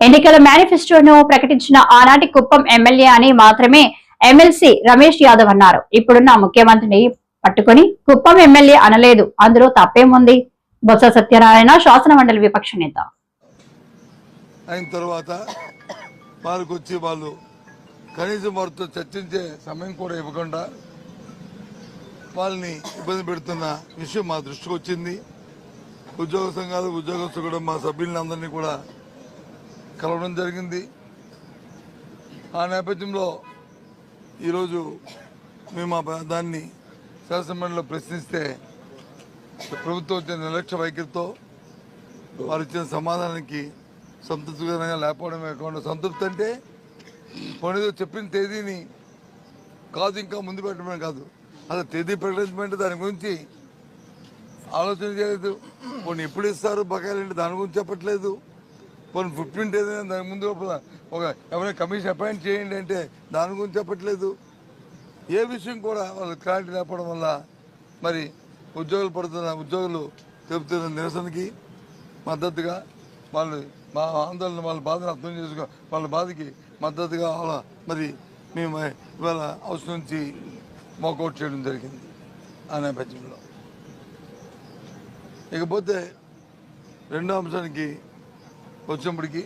ఎన్నికల మేనిఫెస్టోను ప్రకటించిన ఆనాటి కుప్పం ఎమ్మెల్యే అని మాత్రమే ఎమ్మెల్సీ రమేష్ యాదవ్ అన్నారు. ఇప్పుడున్న ముఖ్యమంత్రిని పట్టుకుని కుప్పం ఎమ్మెల్యే అనలేదు. అందులో తప్పేముంది? బొత్స సత్యనారాయణ శాసన మండలి విపక్ష నేత. అయిన తర్వాత వాళ్ళకి వచ్చి వాళ్ళు కనీసం వారితో చర్చించే సమయం కూడా ఇవ్వకుండా వాళ్ళని ఇబ్బంది పెడుతున్న విషయం మా దృష్టికి వచ్చింది. ఉద్యోగ సంఘాలు ఉద్యోగస్తులు కూడా మా సభ్యులందరినీ కూడా కలవడం జరిగింది. ఆ నేపథ్యంలో ఈరోజు మేము ఆ దాన్ని శాసనమండలిలో ప్రశ్నిస్తే ప్రభుత్వం వచ్చిన నిర్లక్ష్య వైఖరితో వారు ఇచ్చిన సమాధానానికి సంతృప్తికరంగా లేకపోవడమే కాకుండా సంతృప్తి అంటే పనిదో చెప్పిన తేదీని కాదు ఇంకా ముందు పెట్టడమే కాదు. అసలు తేదీ ప్రకటించమంటే దాని గురించి ఆలోచన చేయలేదు. కొన్ని ఎప్పుడు ఇస్తారు బకాయిలు అంటే దాని గురించి చెప్పట్లేదు. పోనీ ఫిఫ్టీన్ ఏదైనా దాని ముందు లోపల ఒక ఎవరైనా కమిషన్ అపాయింట్ చేయండి అంటే దాని గురించి చెప్పట్లేదు. ఏ విషయం కూడా వాళ్ళు క్లారిటీ లేకపోవడం వల్ల మరి ఉద్యోగులు పడుతున్న ఉద్యోగులు చెబుతున్న నిరసనకి మద్దతుగా వాళ్ళు మా ఆందోళన వాళ్ళ బాధను అర్థం చేసుకో వాళ్ళ బాధకి మద్దతుగా వాళ్ళ మరి మేము ఇవాళ హౌస్ నుంచి వాకౌట్ చేయడం జరిగింది ఆ నేపథ్యంలో. ఇకపోతే రెండో అంశానికి వచ్చినప్పటికీ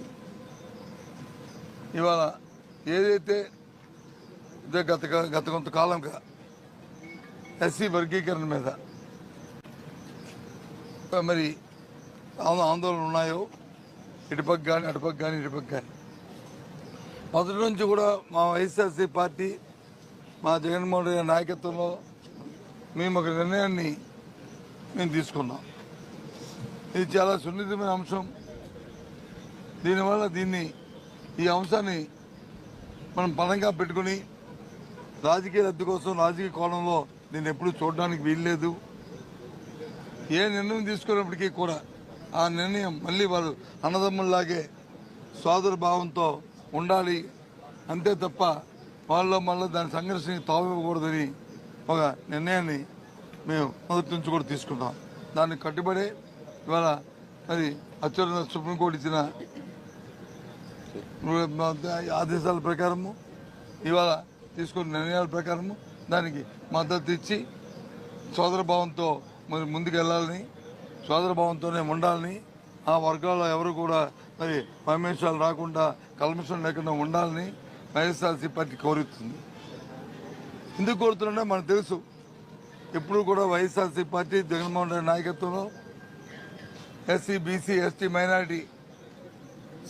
ఇవాళ ఏదైతే ఇదే గత గత కొంతకాలంగా ఎస్సీ వర్గీకరణ మీద మరి ఆందోళనలు ఉన్నాయో ఇటుపక్క కానీ అటుపక్క కానీ ఇటుపక్క కానీ మొదటి నుంచి కూడా మా వైఎస్ఆర్సీ పార్టీ మా జగన్మోహన్ రెడ్డి నాయకత్వంలో మేము ఒక నిర్ణయాన్ని మేము తీసుకున్నాం. ఇది చాలా సున్నితమైన అంశం. దీనివల్ల దీన్ని ఈ అంశాన్ని మనం బలంగా పెట్టుకుని రాజకీయ లబ్ధి కోసం రాజకీయ కోణంలో దీన్ని ఎప్పుడూ చూడడానికి వీల్లేదు. ఏ నిర్ణయం తీసుకున్నప్పటికీ కూడా ఆ నిర్ణయం మళ్ళీ వారు అన్నదమ్ముల్లాగే సోదర భావంతో ఉండాలి. అంతే తప్ప వాళ్ళలో మళ్ళీ దాని సంఘర్షణకి తావివ్వకూడదని ఒక నిర్ణయాన్ని మేము మొదటి నుంచి కూడా తీసుకున్నాం. దాన్ని కట్టుబడే ఇవాళ మరి అత్యున్నత సుప్రీంకోర్టు ఇచ్చిన ఆదేశాల ప్రకారము ఇవాళ తీసుకున్న నిర్ణయాల ప్రకారము దానికి మద్దతు ఇచ్చి సోదరభావంతో మరి ముందుకు వెళ్ళాలని సోదరభావంతోనే ఉండాలని ఆ వర్గాల్లో ఎవరు కూడా మరి పరమేశ్వరాలు రాకుండా కల్మిషన్ లేకుండా ఉండాలని వైఎస్ఆర్సీ పార్టీ కోరుతుంది. ఎందుకు కోరుతున్నా మనకు తెలుసు ఎప్పుడు కూడా వైఎస్ఆర్సీ పార్టీ జగన్మోహన్ రెడ్డి నాయకత్వంలో ఎస్సీ బీసీ ఎస్టీ మైనారిటీ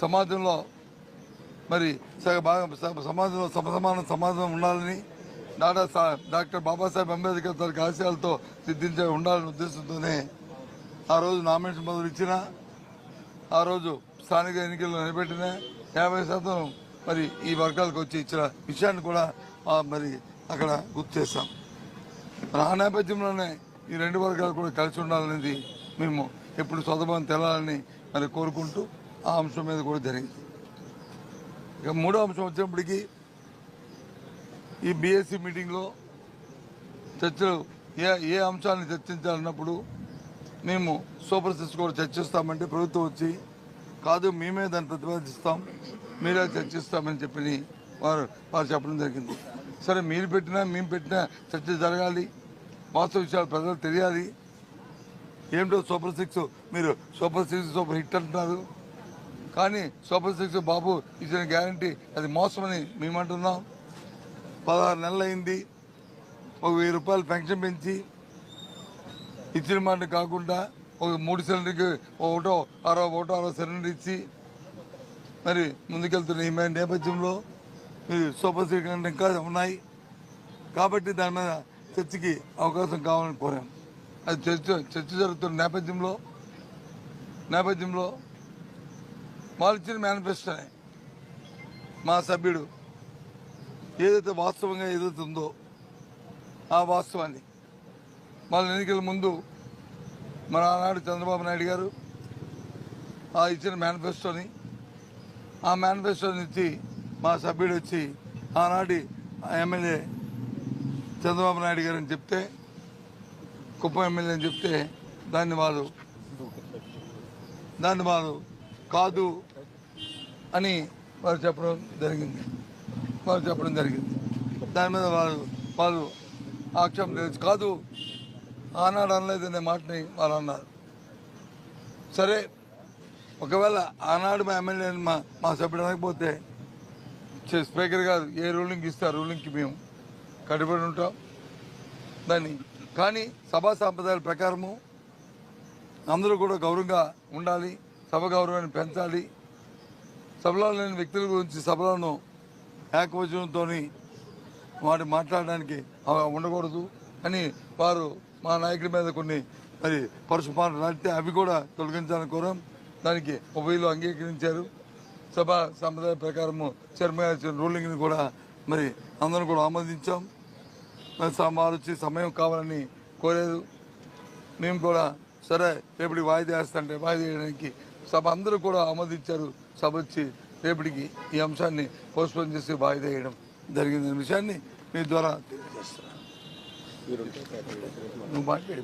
సమాజంలో మరి సగ భాగం సమాజంలో సమసమాన సమాజం ఉండాలని డాక్టర్ సా- డాక్టర్ బాబాసాహెబ్ అంబేద్కర్ తన ఆశయాలతో సిద్ధించే ఉండాలనే ఉద్దేశంతోనే ఆ రోజు నామినేషన్ మొదలు ఇచ్చిన ఆ రోజు స్థానిక ఎన్నికల్లో నిలబెట్టిన యాభై శాతం మరి ఈ వర్గాలకు వచ్చి ఇచ్చిన విషయాన్ని కూడా మరి అక్కడ గుర్తు చేస్తాం మరి ఆ నేపథ్యంలోనే ఈ రెండు వర్గాలు కూడా కలిసి ఉండాలనేది మేము ఎప్పుడు స్వతభావం తెలాలని మరి కోరుకుంటూ ఆ అంశం మీద కూడా జరిగింది. ఇక మూడో అంశం వచ్చినప్పటికీ ఈ బీఎస్సీ మీటింగ్లో చర్చలు ఏ ఏ అంశాన్ని చర్చించాలన్నప్పుడు మేము సూపర్ సిక్స్ కూడా చర్చిస్తామంటే ప్రభుత్వం వచ్చి కాదు మేమే దాన్ని ప్రతిపాదిస్తాం మీరే చర్చిస్తామని చెప్పి వారు వారు చెప్పడం జరిగింది. సరే మీరు పెట్టినా మేము పెట్టినా చర్చ జరగాలి. వాస్తవ విషయాలు ప్రజలకు తెలియాలి. ఏమిటో సూపర్ సిక్స్ మీరు సూపర్ సిక్స్ సూపర్ హిట్ అంటున్నారు. కానీ సూపర్ సిక్స్ బాబు ఇచ్చిన గ్యారంటీ అది మోసమని మేమంటున్నాం. పదహారు నెలలు అయింది ఒక వెయ్యి రూపాయలు పెన్షన్ పెంచి ఇచ్చిన మాట కాకుండా ఒక మూడు సిలిండర్కి ఒకటో అరవై ఒకటో అరవై సిలిండర్ ఇచ్చి మరి ముందుకెళ్తున్న ఈ నేపథ్యంలో ఇది సూపర్ సిక్స్ ఇంకా ఉన్నాయి. కాబట్టి దాని మీద చర్చకి అవకాశం కావాలని కోరాం. అది చర్చ చర్చ జరుగుతున్న నేపథ్యంలో నేపథ్యంలో వాళ్ళు ఇచ్చిన మేనిఫెస్టోనే మా సభ్యుడు. ఏదైతే వాస్తవంగా ఏదైతే ఉందో ఆ వాస్తవాన్ని వాళ్ళ ఎన్నికల ముందు మన ఆనాడు చంద్రబాబు నాయుడు గారు ఆ ఇచ్చిన మేనిఫెస్టోని ఆ మేనిఫెస్టోని ఇచ్చి మా సభ్యుడు వచ్చి ఆనాటి ఎమ్మెల్యే చంద్రబాబు నాయుడు గారు అని చెప్తే కుప్పం ఎమ్మెల్యే అని చెప్తే దాన్ని వాళ్ళు దాన్ని వాళ్ళు కాదు అని వారు చెప్పడం జరిగింది. వారు చెప్పడం జరిగింది. దాని మీద వారు వాళ్ళు ఆక్షేపం లేదు. కాదు ఆనాడు అనలేదు అనే మాటని వాళ్ళు అన్నారు. సరే ఒకవేళ ఆనాడు మా ఎమ్మెల్యే మా మా సభ్యుడు అనకపోతే చే- స్పీకర్ గారు ఏ రూలింగ్ ఇస్తే ఆ రూలింగ్కి మేము కట్టుబడి ఉంటాం. దాన్ని కానీ సభా సాంప్రదాయాల ప్రకారము అందరూ కూడా గౌరవంగా ఉండాలి. సభ గౌరవాన్ని పెంచాలి. సభలో లేని వ్యక్తుల గురించి సభలను ఏకవచనంతో వాటి మాట్లాడడానికి ఉండకూడదు అని వారు మా నాయకుడి మీద కొన్ని మరి పరుషపాలు నడితే అవి కూడా తొలగించాలని కోరాం. దానికి ఉభయలు అంగీకరించారు. సభ సంప్రదాయ ప్రకారము చైర్మన్ రూలింగ్ని కూడా మరి అందరం కూడా ఆమోదించాం. మరి స- వారు వచ్చి సమయం కావాలని కోరారు. మేము కూడా సరే రేపటికి వాయిదా వేస్తుంటే వాయిదా వేయడానికి సభ అందరూ కూడా ఆమోదించారు. సభ వచ్చి రేపటికి ఈ అంశాన్ని పోస్ట్పోన్ చేసి వాయిదా వేయడం జరిగిందనే విషయాన్ని మీ ద్వారా తెలియజేస్తున్నాను. నువ్వు మాట్లాడి.